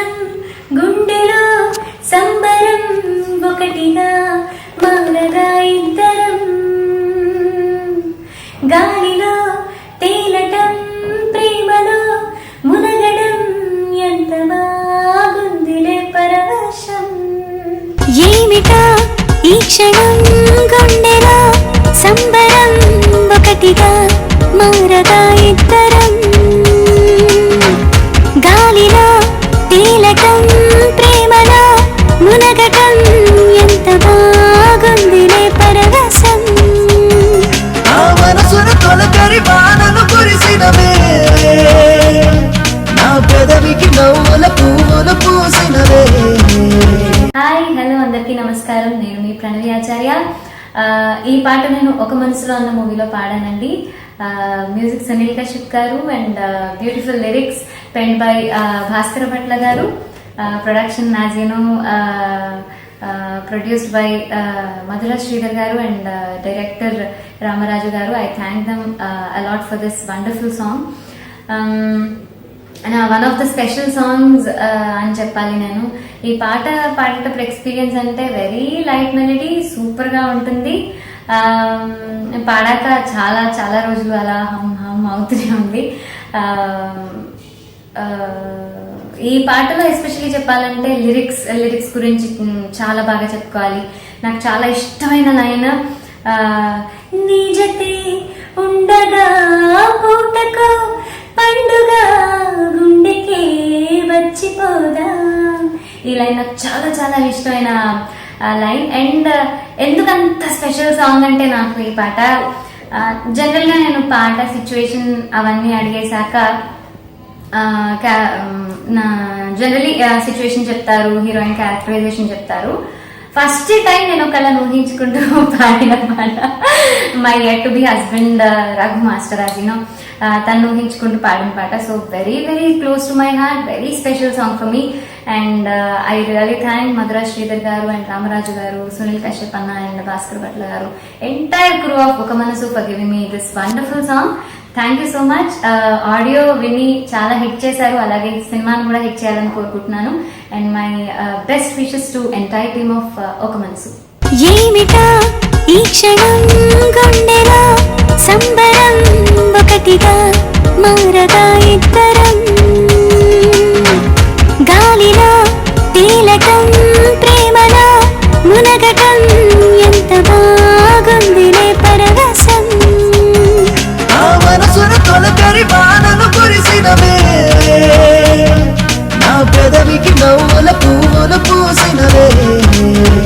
సంబరం గుండెలో సంబరం ఒకటిగా మారగా ఇద్దరం. గాలిలో తేలటం ప్రేమలో మునగడం ఎంత బాగుందిలే పరవశం. ఏమిటా ఈ క్షణం గుండెలో సంబరం? నవ్వుల పువ్వులు పూసినవే. హాయ్ హలో అందరికీ నమస్కారం. నేను మీ ప్రణవి ఆచార్య ఈ పాట నేను ఒక మనసులో అన్న మూవీలో పాడానండి. Music Sunil Kashyap garu and beautiful lyrics pen by Bhaskar Bhatla garu. Production నాజీను produced by Mathura Sridhar garu and director Ramaraju garu. I thank them a lot for this wonderful song. One of the special songs అని చెప్పాలి నేను. ఈ పాట పాడేటప్పుడు ఎక్స్పీరియన్స్ అంటే వెరీ లైట్ మెలడీ సూపర్గా ఉంటుంది. Um, పాడాక చాలా చాలా రోజులు అలా హమ్ హమ్ అవుతూనే ఉంది. Um, uh, ఈ పాటలో ఎస్పెషల్లీ చెప్పాలంటే లిరిక్స్ లిరిక్స్ గురించి చాలా బాగా చెప్పుకోవాలి. నాకు చాలా ఇష్టమైన లైన్ uh, నిజతే ఉండగా మర్చిపోదాం? ఈ లైన్ నాకు చాలా చాలా ఇష్టమైన లైన్. అండ్ ఎందుకంత స్పెషల్ సాంగ్ అంటే నాకు ఈ పాట జనరల్గా నేను పాట సిచ్యువేషన్ అవన్నీ అడిగేశాక క్యా- నా జనరలీ సిచ్యువేషన్ చెప్తారు హీరోయిన్ క్యారెక్టరైజేషన్ చెప్తారు. ఫస్ట్ టైం నేను ఒకళ్ళని ఊహించుకుంటూ పాడిన పాట. My to be husband Raghu master అజినో తను ఊహించుకుంటూ పాడిన పాట. So very very close to my heart very special song for me and I really thank Madhura Sridhar garu and Ramaraju గారు సునీల్ కశ్యప్ అన్న అండ్ భాస్కర్ భట్ల గారు. Entire crew of Oka Manasu for giving me this wonderful song thank you so much audio విని చాలా hit చేశారు. అలాగే సినిమాను కూడా hit చేయాలని కోరుకుంటున్నాను. And my best wishes to entire team of Oka Manasu ఏమిటా? ఈ క్షణం గుండెలో సంబరం ఒకటిగా మారదా ఇద్దరు?